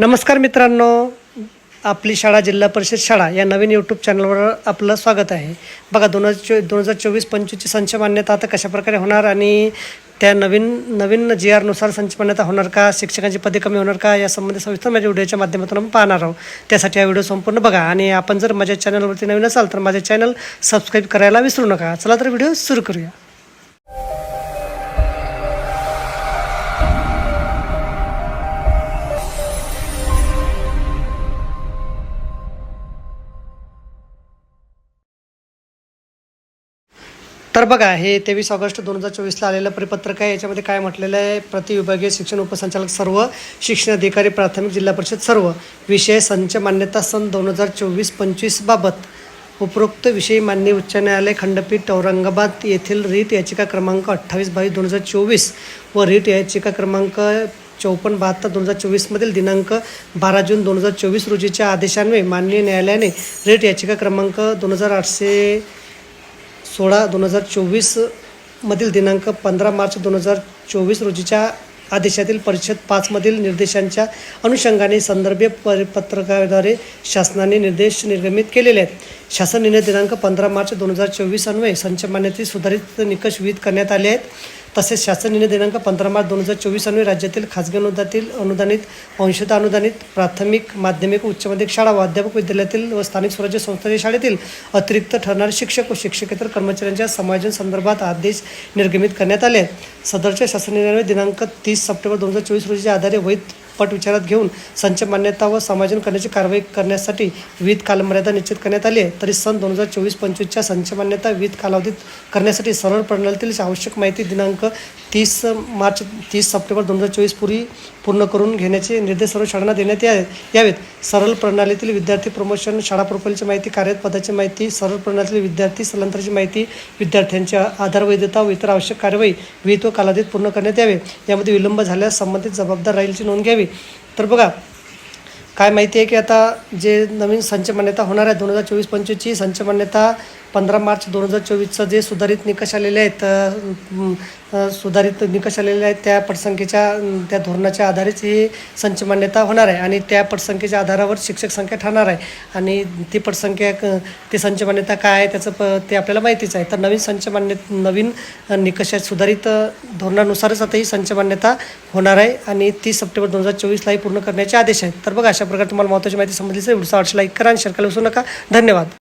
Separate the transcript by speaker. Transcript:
Speaker 1: नमस्कार मित्रांनो आपली शाळा जिल्हा परिषद शाळा या नवीन यूट्यूब चॅनलवर आपलं स्वागत आहे. बघा दोन हजार चो दोन हजार चोवीस पंचवीसची संच मान्यता आता कशाप्रकारे होणार आणि त्या नवीन नवीन जी आरनुसार संच मान्यता होणार का शिक्षकांची पदे कमी होणार का या संबंधी सविस्तर माझ्या व्हिडिओच्या माध्यमातून आपण पाहणार आहोत. त्यासाठी हा व्हिडिओ संपूर्ण बघा आणि आपण जर माझ्या चॅनलवरती नवीन असाल तर माझे चॅनल सबस्क्राईब करायला विसरू नका. चला तर व्हिडिओ सुरू करूया. तर बघा हे तेवीस ऑगस्ट दोन हजार चोवीसला आलेलं परिपत्रक आहे. याच्यामध्ये काय म्हटलेलं आहे? प्रतिविभागीय शिक्षण उपसंचालक सर्व शिक्षण अधिकारी प्राथमिक जिल्हा परिषद सर्व विषय संच मान्यता सन दोन हजार चोवीस पंचवीस बाबत उपरोक्त विषयी मान्य उच्च न्यायालय खंडपीठ औरंगाबाद येथील रीट याचिका क्रमांक अठ्ठावीस बावीस दोन हजार चोवीस व रीट याचिका क्रमांक चौपन्न बहात्तर दोन हजार चोवीसमधील दिनांक बारा जून दोन हजार चोवीस रोजीच्या आदेशान्वये माननीय न्यायालयाने रेट याचिका क्रमांक दोन हजार आठशे सोळा दोन हजार चोवीसमधील दिनांक पंधरा मार्च दोन हजार चोवीस रोजीच्या आदेशातील परिषद पाचमधील निर्देशांच्या अनुषंगाने संदर्भीय परिपत्रकाद्वारे शासनाने निर्देश निर्गमित केलेले आहेत. शासन निर्णय दिनांक पंधरा मार्च दोन हजार चोवीस अन्वये संचमान्यतेत सुधारित निकष विहित करण्यात आले आहेत. तसेच शासन निर्णय दिनांक पंधरा मार्च दोन हजार चोवीस अन्वये राज्यातील खाजगी अनुदानातील अनुदानित अंशतः अनुदानित प्राथमिक माध्यमिक उच्च माध्यमिक शाळा व अध्यापक विद्यालयातील व स्थानिक स्वराज्य संस्थेच्या शाळेतील अतिरिक्त ठरणारे शिक्षक व शिक्षकेतर कर्मचाऱ्यांच्या समायोजन संदर्भात आदेश निर्गमित करण्यात आले सदरच्या शासन निर्णय दिनांक तीस सप्टेंबर दोन हजार चोवीस रोजीच्या आधारे वैध पट विचारात घेऊन संच मान्यता व समायोजन करण्याची कारवाई करण्यासाठी विविध कालमर्यादा निश्चित करण्यात आली आहे. तरी सन दोन हजार चोवीस पंचवीसच्या संच मान्यता विविध कालावधीत करण्यासाठी सरळ प्रणालीतील आवश्यक माहिती दिनांक तीस मार्च तीस सप्टेंबर दोन हजार चोवीस पूर्वी पूर्ण करून घेण्याचे निर्देश सर्व शाळांना देण्यात या यावेत. सरळ प्रणालीतील विद्यार्थी प्रमोशन शाळा प्रोफाईलची माहिती कार्यरत पदाची माहिती सरळ प्रणालीतील विद्यार्थी स्थलांतराची माहिती विद्यार्थ्यांची आधार वैधता व इतर आवश्यक कार्यवाही विहित व कालावधीत पूर्ण करण्यात यावे. यामध्ये विलंब झाल्यास संबंधित जबाबदार राहीलची नोंद घ्यावी. तर बघा काय माहिती आहे की आता जे नवीन संच मान्यता होणार आहे दोन हजार चोवीस पंचवीसची संच मान्यता पंधरा मार्च दोन हजार चोवीसचं जे सुधारित निकष आलेले आहेत सुधारित निकष आलेले आहेत त्या पटसंख्येच्या त्या धोरणाच्या आधारेच ही संच मान्यता होणार आहे आणि त्या पटसंख्येच्या आधारावर शिक्षक संख्या ठरणार आहे. आणि ती पटसंख्या क- ती संच मान्यता काय आहे त्याचं प ते आपल्याला माहितीच आहे. तर नवीन संच मान्य नवीन निकष आहेत सुधारित धोरणानुसारच आता ही संच मान्यता होणार आहे आणि तीस सप्टेंबर दोन हजार चोवीसलाही पूर्ण करण्याचे आदेश आहेत. तर बघा अशा प्रकारे तुम्हाला महत्त्वाची माहिती समजली असेल व्हिडिओ आवडला लाईक करा आणि शेअर करायला विसरू नका. धन्यवाद.